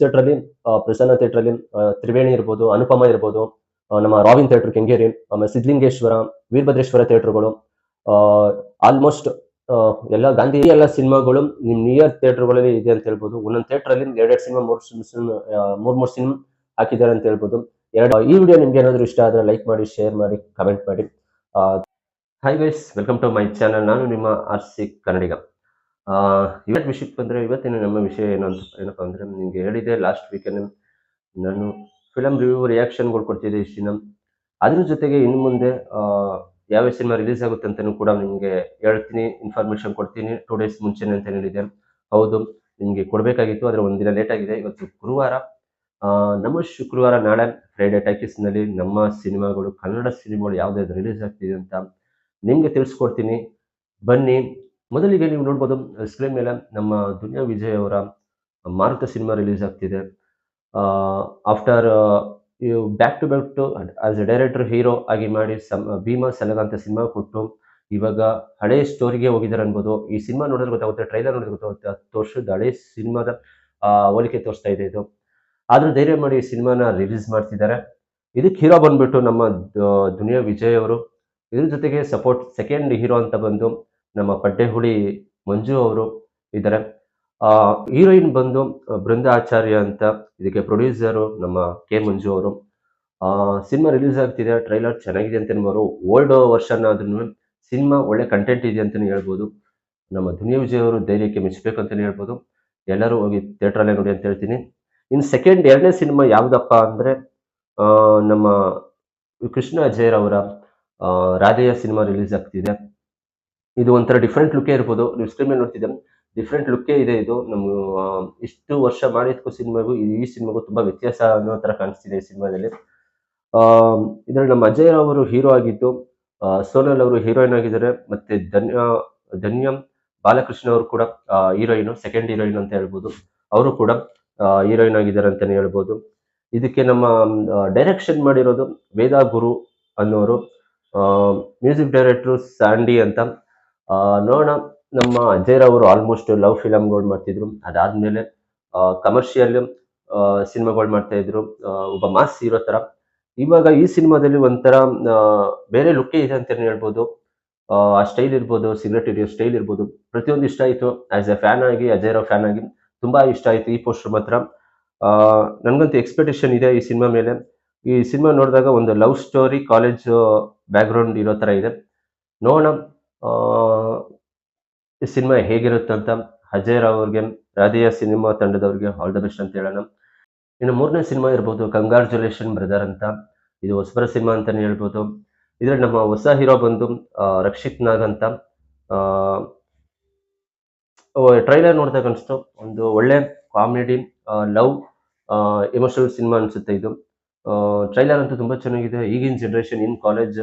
Theatre ಅಲ್ಲಿ Prasanna theatre ಅಲ್ಲಿ ತ್ರಿವೇಣಿ ಇರ್ಬೋದು, ಅನುಪಮ ಇರ್ಬೋದು ನಮ್ಮ ರಾವಿನ್ ಥಿಯೇಟರ್ ಕೆಂಗೇರಿ, ಆಮೇಲೆ ಸಿದ್ಲಿಂಗೇಶ್ವರ ವೀರಭದ್ರೇಶ್ವರ ಥಿಯೇಟರ್ಗಳು ಆಲ್ಮೋಸ್ಟ್ ಎಲ್ಲ ಗಾಂಧಿ ಎಲ್ಲ ಸಿನಿಮಾಗಳು ನಿಮ್ ನಿಯರ್ ಥಿಯೇಟರ್ಗಳಲ್ಲಿ ಇದೆ ಅಂತ ಹೇಳ್ಬೋದು. ಒಂದೊಂದು ಥಿಯೇಟರ್ ಅಲ್ಲಿ ಎರಡೆರಡು ಸಿನಿಮಾ ಮೂರು ಮೂರ್ ಮೂರು ಸಿನಿಮಾ ಹಾಕಿದ್ದಾರೆ ಅಂತ ಹೇಳ್ಬೋದು. ಎರಡು, ಈ ವಿಡಿಯೋ ನಿಮ್ಗೆ ಏನಾದ್ರು ಇಷ್ಟ ಆದ್ರೆ ಲೈಕ್ ಮಾಡಿ ಶೇರ್ ಮಾಡಿ ಕಮೆಂಟ್ ಮಾಡಿ. Hi guys welcome to my channel ನಾನು ನಿಮ್ಮ ಆರ್ ಸಿ ಕನ್ನಡಿಗ. ಇವತ್ತು ವಿಷಯಕ್ಕೆ ಬಂದರೆ, ಇವತ್ತಿನ ನಮ್ಮ ವಿಷಯ ಏನು ಅಂತ ಏನಪ್ಪ ಅಂದರೆ, ನಿಮ್ಗೆ ಹೇಳಿದೆ ಲಾಸ್ಟ್ ವೀಕೆಂಡ್ ನಾನು ಫಿಲಮ್ ರಿವ್ಯೂ ರಿಯಾಕ್ಷನ್ಗಳು ಕೊಡ್ತಿದ್ದೆ ಇಷ್ಟು ನಮ್ಮ ಅದ್ರ ಜೊತೆಗೆ ಇನ್ನು ಮುಂದೆ ಯಾವ ಸಿನಿಮಾ ರಿಲೀಸ್ ಆಗುತ್ತೆ ಅಂತಲೂ ಕೂಡ ನಿಮಗೆ ಹೇಳ್ತೀನಿ ಇನ್ಫಾರ್ಮೇಷನ್ ಕೊಡ್ತೀನಿ ಟೂ ಡೇಸ್ ಮುಂಚೆನೇ ಅಂತ ಹೇಳಿದೆ ಹೌದು, ನಿಮಗೆ ಕೊಡಬೇಕಾಗಿತ್ತು, ಆದರೆ ಒಂದಿನ ಲೇಟ್ ಆಗಿದೆ. ಇವತ್ತು ಗುರುವಾರ ನಮ್ಮ ಶುಕ್ರವಾರ ನಾಳೆ ಫ್ರೈಡೆ ಟಾಕೀಸ್ನಲ್ಲಿ ನಮ್ಮ ಸಿನಿಮಾಗಳು ಕನ್ನಡ ಸಿನಿಮಾಗಳು ಯಾವುದಾದ್ರು ರಿಲೀಸ್ ಆಗ್ತಿದೆ ಅಂತ ನಿಮಗೆ ತಿಳಿಸ್ಕೊಡ್ತೀನಿ. ಬನ್ನಿ ಮೊದಲಿಗೆ ನೀವು ನೋಡ್ಬೋದು ಸ್ಕ್ರೀನ್ ಮೇಲೆ ನಮ್ಮ ದುನಿಯಾ ವಿಜಯ್ ಅವರ ಮಾರುತ ಸಿನಿಮಾ ರಿಲೀಸ್ ಆಗ್ತಿದೆ. After back to back to as a director hero ಆಗಿ ಮಾಡಿ ಸಮ್ ಭೀಮಾ ಸಲಗ ಅಂತ ಸಿನಿಮಾ ಕೊಟ್ಟು ಇವಾಗ ಹಳೆ ಸ್ಟೋರಿಗೆ ಹೋಗಿದ್ದಾರೆ ಅನ್ಬೋದು. ಈ ಸಿನಿಮಾ ನೋಡಿದ್ರೆ ಗೊತ್ತಾಗುತ್ತೆ ಟ್ರೈಲರ್ ನೋಡಿದ್ರೆ ಗೊತ್ತಾಗುತ್ತೆ ಹತ್ತು ವರ್ಷದ ಹಳೆ ಸಿನಿಮಾದ ಹೋಲಿಕೆ ತೋರಿಸ್ತಾ ಇದೆ ಇದು. ಆದರೂ ಧೈರ್ಯ ಮಾಡಿ ಈ ಸಿನಿಮಾನ ರಿಲೀಸ್ ಮಾಡ್ತಿದ್ದಾರೆ. ಇದಕ್ಕೆ ಹೀರೋ ಬಂದ್ಬಿಟ್ಟು ನಮ್ಮ ದುನಿಯಾ ವಿಜಯ್ ಅವರು, ಇದ್ರ ಜೊತೆಗೆ ಸಪೋರ್ಟ್ ಸೆಕೆಂಡ್ ಹೀರೋ ಅಂತ ಬಂದು ನಮ್ಮ ಪಡ್ಡೆಹುಳಿ ಮಂಜು ಅವರು ಇದ್ದಾರೆ. ಹೀರೋಯಿನ್ ಬಂದು ಆ, ಬೃಂದ ಆಚಾರ್ಯ ಅಂತ ಇದಕ್ಕೆ ಪ್ರೊಡ್ಯೂಸರು ನಮ್ಮ ಕೆ ಮಂಜು ಅವರು. ಸಿನಿಮಾ ರಿಲೀಸ್ ಆಗ್ತಿದೆ ಟ್ರೈಲರ್ ಚೆನ್ನಾಗಿದೆ ಅಂತ ಅನ್ಬೋದು ಓಲ್ಡ್ ವರ್ಷನ್ ಆದ್ರೂ ಸಿನಿಮಾ ಒಳ್ಳೆ ಕಂಟೆಂಟ್ ಇದೆ ಅಂತಲೇ ಹೇಳ್ಬೋದು. ನಮ್ಮ ದುನಿಯಾ ವಿಜಯ್ ಅವರು ಧೈರ್ಯಕ್ಕೆ ಮೆಚ್ಚಬೇಕು ಅಂತಲೇ ಹೇಳ್ಬೋದು. ಎಲ್ಲರೂ ಹೋಗಿ ಥಿಯೇಟ್ರಲ್ಲೇ ನೋಡಿ ಅಂತ ಹೇಳ್ತೀನಿ. ಇನ್ನು ಸೆಕೆಂಡ್ ಎರಡನೇ ಸಿನಿಮಾ ಯಾವುದಪ್ಪ ಅಂದರೆ ನಮ್ಮ ಕೃಷ್ಣ ಅಜಯ್ ಅವರ ಆ, ರಾಧೆಯ ಸಿನಿಮಾ ರಿಲೀಸ್ ಆಗ್ತಿದೆ. ಇದು ಒಂಥರ ಡಿಫ್ರೆಂಟ್ ಲುಕ್ಕೇ ಇರ್ಬೋದು. ನೀವು ಸ್ಕ್ರೀನ್ ಮೇಲೆ ನೋಡ್ತಿದ್ದೆ ಡಿಫ್ರೆಂಟ್ ಲುಕ್ಕೇ ಇದೆ ಇದು. ನಮ್ಮ ಇಷ್ಟು ವರ್ಷ ಮಾಡಿದ್ಕೂ ಸಿನಿಮಾಗೂ ಈ ಸಿನಿಮಾಗೂ ತುಂಬಾ ವ್ಯತ್ಯಾಸ ಅನ್ನೋ ತರ ಕಾಣಿಸ್ತಿದೆ ಈ ಸಿನಿಮಾದಲ್ಲಿ. ಇದರಲ್ಲಿ ನಮ್ಮ ಅಜಯ್ ಅವರು ಹೀರೋ ಆಗಿದ್ದು ಸೋನಲ್ ಅವರು ಹೀರೋಯಿನ್ ಆಗಿದ್ದಾರೆ. ಮತ್ತೆ ಧನ್ಯ, ಧನ್ಯಂ ಬಾಲಕೃಷ್ಣ ಅವರು ಕೂಡ ಹೀರೋಯಿನ್ ಸೆಕೆಂಡ್ ಹೀರೋಯಿನ್ ಅಂತ ಹೇಳ್ಬೋದು. ಅವರು ಕೂಡ ಹೀರೋಯಿನ್ ಆಗಿದ್ದಾರೆ ಅಂತಾನೆ ಹೇಳ್ಬೋದು. ಇದಕ್ಕೆ ನಮ್ಮ ಡೈರೆಕ್ಷನ್ ಮಾಡಿರೋದು ವೇದಾ ಗುರು ಅನ್ನೋರು. ಮ್ಯೂಸಿಕ್ ಡೈರೆಕ್ಟ್ರು ಸ್ಯಾಂಡಿ ಅಂತ. ನೋಡೋಣ. ನಮ್ಮ ಅಜಯ್ ಅವರು ಆಲ್ಮೋಸ್ಟ್ ಲವ್ ಫಿಲಮ್ಗಳು ಮಾಡ್ತಿದ್ರು. ಅದಾದ್ಮೇಲೆ ಕಮರ್ಷಿಯಲ್ ಸಿನಿಮಾಗಳು ಮಾಡ್ತಾ ಇದ್ರು. ಒಬ್ಬ ಮಾಸ್ ಇರೋ ತರ ಇವಾಗ ಈ ಸಿನಿಮಾದಲ್ಲಿ ಒಂಥರ ಬೇರೆ ಲುಕ್ಕೇ ಇದೆ ಅಂತಾನೆ ಹೇಳ್ಬೋದು. ಆ, ಸ್ಟೈಲ್ ಇರ್ಬೋದು ಸಿಗರೆಟ್ ಹಿಡಿಯೋ ಸ್ಟೈಲ್ ಇರ್ಬೋದು. ಪ್ರತಿಯೊಂದು ಇಷ್ಟ ಆಯ್ತು. ಆಸ್ ಎ ಫ್ಯಾನ್ ಆಗಿ ಅಜಯ್ ರಾವ್ ಫ್ಯಾನ್ ಆಗಿ ತುಂಬಾ ಇಷ್ಟ ಆಯ್ತು ಈ ಪೋಸ್ಟರ್ ಮಾತ್ರ. ನನಗಂತೂ ಎಕ್ಸ್ಪೆಕ್ಟೇಷನ್ ಇದೆ ಈ ಸಿನಿಮಾ ಮೇಲೆ. ಈ ಸಿನಿಮಾ ನೋಡಿದಾಗ ಒಂದು ಲವ್ ಸ್ಟೋರಿ ಕಾಲೇಜ್ ಬ್ಯಾಕ್ಗ್ರೌಂಡ್ ಇರೋ ತರ ಇದೆ. ನೋಡೋಣ. ಈ ಸಿನಿಮಾ ಹೇಗಿರುತ್ತೆ ಅಂತ ಅಜಯ್ ರಾವ್ ಅವ್ರಿಗೆ, ರಾಧೆಯ ಸಿನಿಮಾ ತಂಡದವ್ರಿಗೆ ಆಲ್ ದ ಬೆಸ್ಟ್ ಅಂತ ಹೇಳೋಣ. ಇನ್ನು ಮೂರನೇ ಸಿನಿಮಾ ಇರ್ಬೋದು ಕಂಗ್ರಾಚುಲೇಷನ್ ಬ್ರದರ್ ಅಂತ. ಇದು ಹೊಸಬರ ಸಿನಿಮಾ ಅಂತಾನೆ ಹೇಳ್ಬೋದು. ಇದ್ರಲ್ಲಿ ನಮ್ಮ ಹೊಸ ಹೀರೋ ಬಂದು ರಕ್ಷಿತ್ ನಾಗ್ ಅಂತ. ಟ್ರೈಲರ್ ನೋಡಿದಾಗ ಅನಿಸ್ತು. ಒಂದು ಒಳ್ಳೆ ಕಾಮಿಡಿ ಲವ್ ಎಮೋಷನಲ್ ಸಿನಿಮಾ ಅನ್ಸುತ್ತೆ ಇದು. ಟ್ರೈಲರ್ ಅಂತೂ ತುಂಬಾ ಚೆನ್ನಾಗಿದೆ. ಈಗಿನ generation in college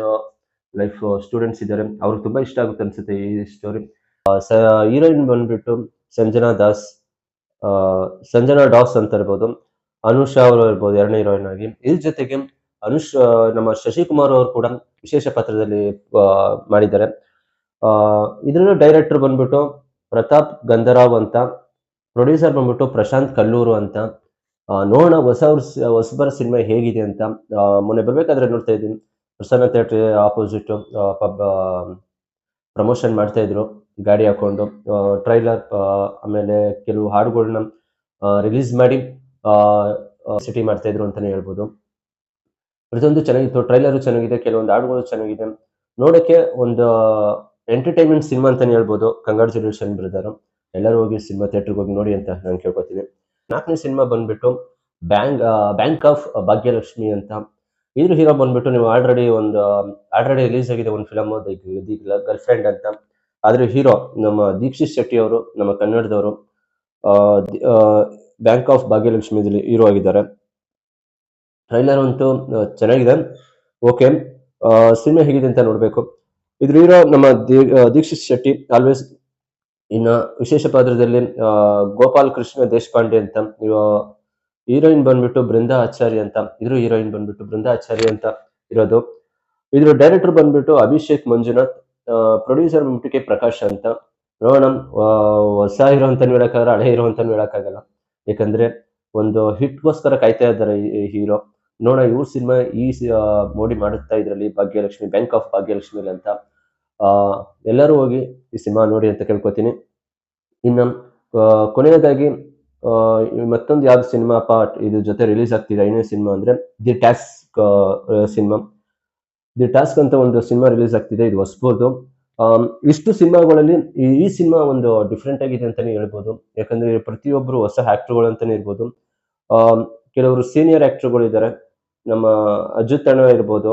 life students ಇದ್ದಾರೆ. ಅವ್ರಿಗೆ ತುಂಬಾ ಇಷ್ಟ ಆಗುತ್ತೆ ಅನ್ಸುತ್ತೆ ಈ ಸ್ಟೋರಿ ಹೀರೋಯಿನ್ ಬಂದ್ಬಿಟ್ಟು ಸಂಜನಾ ದಾಸ್ ಸಂಜನಾ ಡಾಸ್ ಅಂತ ಇರ್ಬೋದು ಅನುಷಾ ಅವರು ಇರ್ಬೋದು ಎರಡನೇ ಹೀರೋಯಿನ್ ಆಗಿ. ಇದ್ರ ಜೊತೆಗೆ ಅನುಷ್ ನಮ್ಮ ಶಶಿಕುಮಾರ್ ಅವರು ಕೂಡ ವಿಶೇಷ ಪಾತ್ರದಲ್ಲಿ ಮಾಡಿದ್ದಾರೆ. ಆ, ಇದ್ರಲ್ಲೂ ಡೈರೆಕ್ಟರ್ ಬಂದ್ಬಿಟ್ಟು ಪ್ರತಾಪ್ ಗಂಧರಾವ್ ಅಂತ ಪ್ರೊಡ್ಯೂಸರ್ ಬಂದ್ಬಿಟ್ಟು ಪ್ರಶಾಂತ್ ಕಲ್ಲೂರು ಅಂತ ನೋಡೋಣ ಹೊಸ ಹೊಸಬರ ಸಿನಿಮಾ ಹೇಗಿದೆ ಅಂತ ಮೊನ್ನೆ ಬರಬೇಕಾದ್ರೆ ನೋಡ್ತಾ ಇದ್ದೀನಿ. Prasanna theatre opposite pub promotion ಮಾಡ್ತಾ ಇದ್ರು. ಗಾಡಿ ಹಾಕೊಂಡು ಟ್ರೈಲರ್ ಆಮೇಲೆ ಕೆಲವು ಹಾಡುಗಳನ್ನ ರಿಲೀಸ್ ಮಾಡಿ ಸಿಟಿ ಮಾಡ್ತಾ ಇದ್ರು ಅಂತಾನೆ ಹೇಳ್ಬೋದು. ಪ್ರತಿಯೊಂದು ಚೆನ್ನಾಗಿತ್ತು ಟ್ರೈಲರು ಚೆನ್ನಾಗಿದೆ, ಕೆಲವೊಂದು ಹಾಡುಗಳು ಚೆನ್ನಾಗಿದೆ. ನೋಡೋಕ್ಕೆ ಒಂದು ಎಂಟರ್ಟೈನ್ಮೆಂಟ್ ಸಿನಿಮಾ ಅಂತಾನೆ ಹೇಳ್ಬೋದು ಕಂಗ್ರಾಚುಲೇಷನ್ ಬ್ರದರ್ ಎಲ್ಲರೂ ಹೋಗಿ ಸಿನಿಮಾ ಥಿಯೇಟರ್ಗೆ ಹೋಗಿ ನೋಡಿ ಅಂತ ನಾನು ಕೇಳ್ಕೊತೀನಿ. ನಾಲ್ಕನೇ ಸಿನಿಮಾ ಬಂದ್ಬಿಟ್ಟು ಬ್ಯಾಂಕ್ ಬ್ಯಾಂಕ್ ಆಫ್ ಭಾಗ್ಯಲಕ್ಷ್ಮಿ ಅಂತ. ಇದ್ರ ಹೀರೋ ಬಂದ್ಬಿಟ್ಟು, ನೀವು ಆಲ್ರೆಡಿ ಒಂದು ಆಲ್ರೆಡಿ ರಿಲೀಸ್ ಆಗಿದೆ ಒಂದು ಫಿಲಮ್ ಗರ್ಲ್ ಫ್ರೆಂಡ್ ಅಂತ. ಆದ್ರೆ ಹೀರೋ ನಮ್ಮ ದೀಕ್ಷಿತ್ ಶೆಟ್ಟಿ ಅವರು, ನಮ್ಮ ಕನ್ನಡದವರು ಬ್ಯಾಂಕ್ ಆಫ್ ಭಾಗ್ಯಲಕ್ಷ್ಮಿದಲ್ಲಿ ಹೀರೋ ಆಗಿದ್ದಾರೆ. ಟ್ರೈಲರ್ ಅಂತೂ ಚೆನ್ನಾಗಿದೆ. ಓಕೆ ಸಿನಿಮಾ ಹೇಗಿದೆ ಅಂತ ನೋಡ್ಬೇಕು. ಇದ್ರ ಹೀರೋ ನಮ್ಮ ದೀಕ್ಷಿತ್ ಶೆಟ್ಟಿ ಆಲ್ವೇಸ್ ಇನ್ನು ವಿಶೇಷ ಪಾತ್ರದಲ್ಲಿ ಗೋಪಾಲ್ ಕೃಷ್ಣ ದೇಶಪಾಂಡೆ ಅಂತ ಹೀರೋಯಿನ್ ಬಂದ್ಬಿಟ್ಟು ಬೃಂದಾ ಆಚಾರ್ಯ ಅಂತ, ಇದ್ರ ಹೀರೋಯಿನ್ ಬಂದ್ಬಿಟ್ಟು ಬೃಂದಾ ಆಚಾರ್ಯ ಅಂತ ಇರೋದು. ಇದ್ರ ಡೈರೆಕ್ಟರ್ ಬಂದ್ಬಿಟ್ಟು ಅಭಿಷೇಕ್ ಮಂಜುನಾಥ್ ಪ್ರೊಡ್ಯೂಸರ್ ಬಂದ್ಬಿಟ್ಟು ಪ್ರಕಾಶ್ ಅಂತ. ನೋಡೋಣ ಹೊಸ ಹೀರೋ ಅಂತ ಹೇಳಕ್ಕಾಗಲ್ಲ, ಹಳೆ ಇರೋ ಅಂತ ಹೇಳಕ್ಕಾಗಲ್ಲ. ಯಾಕಂದ್ರೆ ಒಂದು ಹಿಟ್ಗೋಸ್ಕರ ಕಾಯ್ತಾ ಇದ್ದಾರೆ ಹೀರೋ. ನೋಡೋಣ, ಇವ್ರ ಸಿನಿಮಾ ಈ ಮೋಡಿ ಮಾಡುತ್ತಾ ಇದರಲ್ಲಿ ಭಾಗ್ಯಲಕ್ಷ್ಮಿ, ಬ್ಯಾಂಕ್ ಆಫ್ ಭಾಗ್ಯಲಕ್ಷ್ಮಿ ಅಂತ. ಎಲ್ಲರೂ ಹೋಗಿ ಈ ಸಿನಿಮಾ ನೋಡಿ ಅಂತ ಕೇಳ್ಕೊತೀನಿ. ಇನ್ನು ಕೊನೆಯದಾಗಿ ಮತ್ತೊಂದು ಯಾವ್ದು ಸಿನಿಮಾ ಪಾರ್ಟ್ ಇದು ಜೊತೆ ರಿಲೀಸ್ ಆಗ್ತಿದೆ ಐನೇ ಸಿನಿಮಾ ಅಂದ್ರೆ the tax cinema. The task ಅಂತ ಒಂದು ಸಿನಿಮಾ ರಿಲೀಸ್ ಆಗ್ತಿದೆ, ಇದು ಹೊಸಬಹುದು ಇಷ್ಟು ಸಿನಿಮಾಗಳಲ್ಲಿ ಈ ಸಿನಿಮಾ ಒಂದು ಡಿಫ್ರೆಂಟ್ ಆಗಿದೆ ಅಂತಾನೆ ಹೇಳ್ಬೋದು. ಯಾಕಂದ್ರೆ ಪ್ರತಿಯೊಬ್ಬರು ಹೊಸ ಆಕ್ಟರ್ಗಳು ಅಂತಾನೆ ಇರ್ಬೋದು ಕೆಲವರು ಸೀನಿಯರ್ ಆಕ್ಟರ್ಗಳು ಇದ್ದಾರೆ. ನಮ್ಮ ಅಜಿತ್ ಅಣ್ಣ ಇರ್ಬೋದು.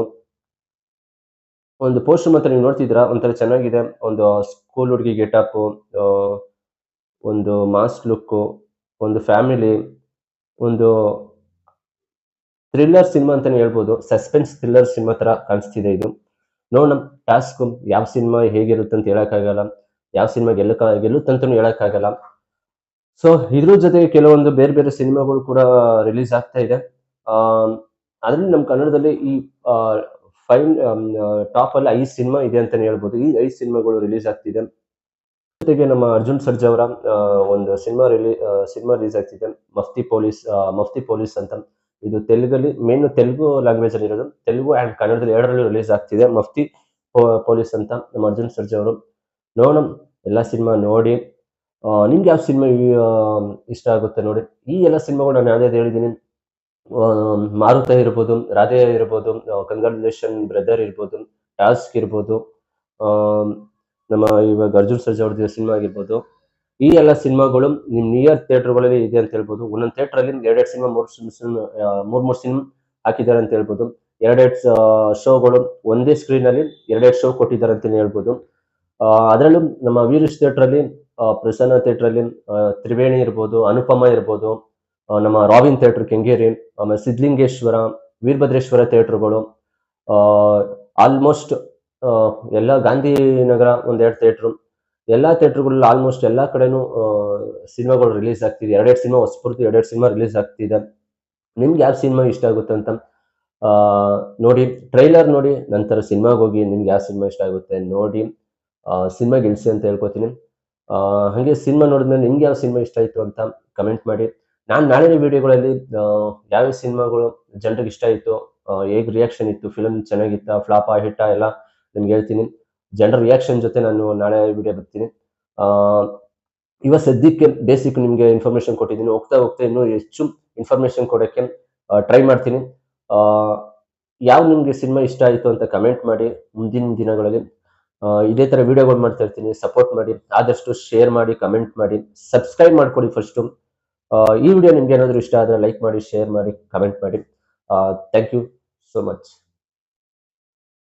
ಒಂದು ಪೋಸ್ಟರ್ ಮಾತ್ರ ನೀವು ನೋಡ್ತಿದ್ದೀರಾ? ಒಂಥರ ಚೆನ್ನಾಗಿದೆ. ಒಂದು ಸ್ಕೂಲ್ ಹುಡುಗಿ ಗೆಟಪ್ ಒಂದು ಮಾಸ್ ಲುಕ್ಕು ಒಂದು ಫ್ಯಾಮಿಲಿ ಒಂದು ಥ್ರಿಲ್ಲರ್ ಸಿನಿಮಾ ಅಂತಾನೆ ಹೇಳ್ಬೋದು. ಸಸ್ಪೆನ್ಸ್ ಥ್ರಿಲ್ಲರ್ ಸಿನಿಮಾ ತರ ಕಾಣಿಸ್ತಿದೆ ಇದು. ನೋಡೋಣ ಟಾಸ್ಕ್ ಯಾವ ಸಿನಿಮಾ ಹೇಗಿರುತ್ತೆ ಅಂತ ಹೇಳಕ್ಕಾಗಲ್ಲ. ಯಾವ ಸಿನಿಮಾ ಗೆಲ್ಲಕ ಗೆಲ್ಲುತ್ತಂತನೂ ಹೇಳಕ್ಕಾಗಲ್ಲ. ಸೊ ಇದ್ರ ಜೊತೆಗೆ ಕೆಲವೊಂದು ಬೇರೆ ಬೇರೆ ಸಿನಿಮಾಗಳು ಕೂಡ ರಿಲೀಸ್ ಆಗ್ತಾ ಇದೆ. ಅದರಲ್ಲಿ ನಮ್ಮ ಕನ್ನಡದಲ್ಲಿ ಈ ಫೈನ್ ಟಾಪ್ ಅಲ್ಲಿ ಐದು ಸಿನಿಮಾ ಇದೆ ಅಂತಾನೆ ಹೇಳ್ಬೋದು. ಈ ಐದು ಸಿನಿಮಾಗಳು ರಿಲೀಸ್ ಆಗ್ತಿದೆ. ಜೊತೆಗೆ ನಮ್ಮ ಅರ್ಜುನ್ ಸರ್ಜಾ ಅವರ ಒಂದು ಸಿನಿಮಾ ರಿಲೀ ಸಿನಿಮಾ ರಿಲೀಸ್ ಆಗ್ತಿದೆ. ಮಫ್ತಿ ಪೊಲೀಸ್ ಮಫ್ತಿ ಪೊಲೀಸ್ ಅಂತ. ಇದು ತೆಲುಗಲ್ಲಿ ಮೇನ್ ತೆಲುಗು ಲ್ಯಾಂಗ್ವೇಜ್ ಅಲ್ಲಿ ಇರೋದು. ತೆಲುಗು ಅಂಡ್ ಕನ್ನಡದಲ್ಲಿ ಎರಡರಲ್ಲೂ ರಿಲೀಸ್ ಆಗ್ತಿದೆ. ಮಫ್ತಿ ಪೊಲೀಸ್ ಅಂತ ನಮ್ಮ ಅರ್ಜುನ್ ಸರ್ಜಾ ಅವರು. ನೋಡೋಣ. ಎಲ್ಲ ಸಿನಿಮಾ ನೋಡಿ. ನಿಮ್ಗೆ ಯಾವ ಸಿನಿಮಾ ಇಷ್ಟ ಆಗುತ್ತೆ ನೋಡಿ. ಈ ಎಲ್ಲ ಸಿನಿಮಾಗಳು ನಾನು ಯಾವ್ದಾವ್ದು ಹೇಳಿದ್ದೀನಿ ಮಾರುತ ಇರ್ಬೋದು, ರಾಧೆ ಇರ್ಬೋದು ಕಂಗ್ರಾಚುಲೇಷನ್ ಬ್ರದರ್ ಇರ್ಬೋದು ಟಾಸ್ಕ್ ಇರ್ಬೋದು. ನಮ್ಮ ಇವಾಗ ಅರ್ಜುನ್ ಸರ್ಜಾ ಅವ್ರದ್ದು ಸಿನಿಮಾ ಆಗಿರ್ಬೋದು. ಈ ಎಲ್ಲ ಸಿನಿಮಾಗಳು ನಿಮ್ ನಿಯರ್ ಥಿಯೇಟರ್ಗಳಲ್ಲಿ ಇದೆ ಅಂತ ಹೇಳ್ಬೋದು. ಒಂದೊಂದು ಥಿಯೇಟರ್ ಅಲ್ಲಿ ಎರಡೆರಡು ಸಿನಿಮಾ, ಮೂರು ಮೂರ್, ಮೂರು ಸಿನಿಮಾ ಹಾಕಿದ್ದಾರೆ ಅಂತ ಹೇಳ್ಬೋದು. ಎರಡೆರಡು ಶೋಗಳು ಒಂದೇ ಸ್ಕ್ರೀನ್ ಅಲ್ಲಿ ಎರಡೆರಡು ಶೋ ಕೊಟ್ಟಿದ್ದಾರೆ ಅಂತ ಹೇಳ್ಬೋದು. ಅದರಲ್ಲೂ ನಮ್ಮ ವೀರೇಶ್ ಥಿಯೇಟರ್ ಅಲ್ಲಿ ಪ್ರಸನ್ನ ಥಿಯೇಟರ್ ಅಲ್ಲಿ ತ್ರಿವೇಣಿ ಇರ್ಬೋದು, ಅನುಪಮ ಇರ್ಬೋದು ನಮ್ಮ ರಾಬಿನ್ ಥಿಯೇಟರ್ ಕೆಂಗೇರಿ, ಆಮೇಲೆ ಸಿದ್ಲಿಂಗೇಶ್ವರ ವೀರಭದ್ರೇಶ್ವರ ಥಿಯೇಟರ್ಗಳು ಆಲ್ಮೋಸ್ಟ್ ಎಲ್ಲ ಗಾಂಧಿನಗರ ಒಂದೆರಡು ಥಿಯೇಟ್ರು ಎಲ್ಲ ಥಿಯೇಟರ್ಗಳಲ್ಲಿ ಆಲ್ಮೋಸ್ಟ್ ಎಲ್ಲ ಕಡೆನೂ ಸಿನಿಮಾಗಳು ರಿಲೀಸ್ ಆಗ್ತಿದೆ. ಎರಡೆರಡು ಸಿನಿಮಾ ಹೊಸಪೂರ್ತಿ ಎರಡೆರಡು ಸಿನಿಮಾ ರಿಲೀಸ್ ಆಗ್ತಿದೆ. ನಿಮ್ಗೆ ಯಾವ ಸಿನಿಮಾ ಇಷ್ಟ ಆಗುತ್ತೆ ಅಂತ ನೋಡಿ ಟ್ರೈಲರ್ ನೋಡಿ, ನಂತರ ಸಿನಿಮಾಗೆ ಹೋಗಿ ನಿಮ್ಗೆ ಯಾವ ಸಿನಿಮಾ ಇಷ್ಟ ಆಗುತ್ತೆ ನೋಡಿ ಸಿನಿಮಾ ಗೆಲ್ಸಿ ಅಂತ ಹೇಳ್ಕೊತೀನಿ. ಹಾಗೆ ಸಿನಿಮಾ ನೋಡಿದ್ಮೇಲೆ ನಿಮ್ಗೆ ಯಾವ ಸಿನಿಮಾ ಇಷ್ಟ ಆಯಿತು ಅಂತ ಕಮೆಂಟ್ ಮಾಡಿ. ನಾನು ನಾಳಿನ ವಿಡಿಯೋಗಳಲ್ಲಿ ಯಾವ ಸಿನಿಮಾಗಳು ಜನರಿಗೆ ಇಷ್ಟ ಆಯಿತು ಹೇಗೆ ರಿಯಾಕ್ಷನ್ ಇತ್ತು ಫಿಲಮ್ ಚೆನ್ನಾಗಿತ್ತು ಫ್ಲಾಪ ಹಿಟ್ಟ ಎಲ್ಲ ನಿಮ್ಗೆ ಹೇಳ್ತೀನಿ. ಜನರ ರಿಯಾಕ್ಷನ್ ಜೊತೆ ನಾನು ನಾಳೆ ವಿಡಿಯೋ ಬರ್ತೀನಿ. ಇವಾಗ ಸದ್ಯಕ್ಕೆ ಬೇಸಿಕ್ ನಿಮಗೆ ಇನ್ಫಾರ್ಮೇಶನ್ ಕೊಟ್ಟಿದ್ದೀನಿ. ಹೋಗ್ತಾ ಹೋಗ್ತಾ ಇನ್ನೂ ಹೆಚ್ಚು ಇನ್ಫಾರ್ಮೇಶನ್ ಕೊಡೋಕ್ಕೆ ಟ್ರೈ ಮಾಡ್ತೀನಿ. ಯಾವ ನಿಮಗೆ ಸಿನಿಮಾ ಇಷ್ಟ ಆಯಿತು ಅಂತ ಕಮೆಂಟ್ ಮಾಡಿ ಮುಂದಿನ ದಿನಗಳಲ್ಲಿ. ಇದೇ ಥರ ವಿಡಿಯೋಗಳು ಮಾಡ್ತಾ ಇರ್ತೀನಿ. ಸಪೋರ್ಟ್ ಮಾಡಿ, ಆದಷ್ಟು ಶೇರ್ ಮಾಡಿ ಕಮೆಂಟ್ ಮಾಡಿ ಸಬ್ಸ್ಕ್ರೈಬ್ ಮಾಡ್ಕೊಡಿ ಫಸ್ಟು ಈ ವಿಡಿಯೋ ನಿಮ್ಗೆ ಏನಾದರೂ ಇಷ್ಟ ಆದರೆ ಲೈಕ್ ಮಾಡಿ ಶೇರ್ ಮಾಡಿ ಕಮೆಂಟ್ ಮಾಡಿ. Thank you so much